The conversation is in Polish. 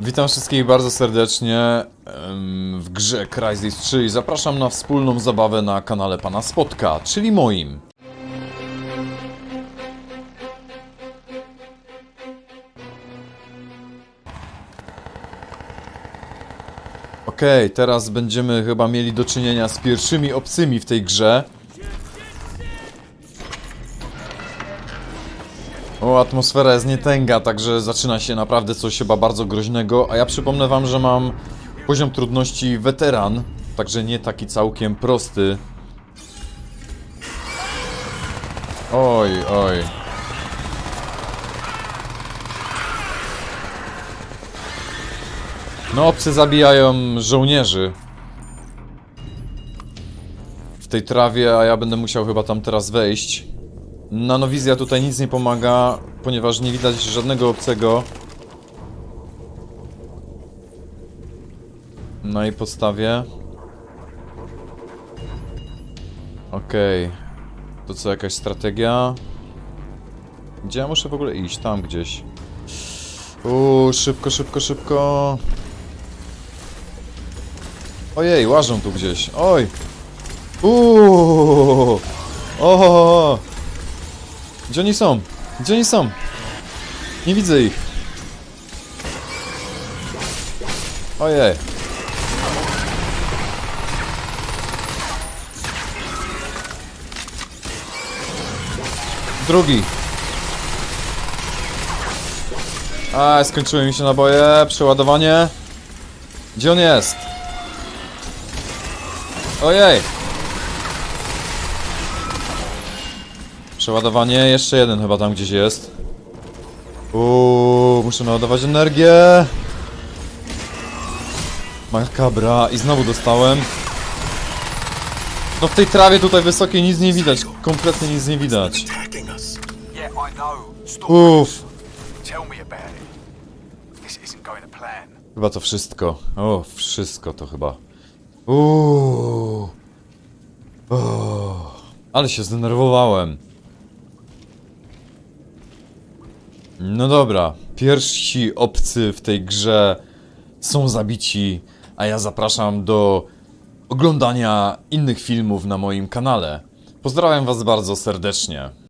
Witam wszystkich bardzo serdecznie w grze Crysis 3 i zapraszam na wspólną zabawę na kanale pana Spotka, czyli moim. Okej, teraz będziemy chyba mieli do czynienia z pierwszymi obcymi w tej grze. O, atmosfera jest nietęga, także zaczyna się naprawdę coś chyba bardzo groźnego, a ja przypomnę wam, że mam poziom trudności weteran, także nie taki całkiem prosty. Oj, oj. No, obcy zabijają żołnierzy. W tej trawie, a ja będę musiał chyba tam teraz wejść. Nanowizja tutaj nic nie pomaga, ponieważ nie widać żadnego obcego. Na jej podstawie. Okej. To co, jakaś strategia? Gdzie ja muszę w ogóle iść? Tam gdzieś. Uuu, szybko, szybko, szybko. Ojej, łażą tu gdzieś. Oj! Uuu! O! Gdzie oni są? Gdzie oni są? Nie widzę ich. Ojej. Drugi. A, skończyły mi się naboje. Przeładowanie. Gdzie on jest? Ojej. Przeładowanie, jeszcze jeden chyba tam gdzieś jest. Uuu, muszę naładować energię. Makabra i znowu dostałem. No w tej trawie tutaj wysokiej nic nie widać, kompletnie nic nie widać. Uff, chyba to wszystko. O, wszystko to chyba. Uuu. Ale się zdenerwowałem. No dobra, pierwsi obcy w tej grze są zabici, a ja zapraszam do oglądania innych filmów na moim kanale. Pozdrawiam Was bardzo serdecznie.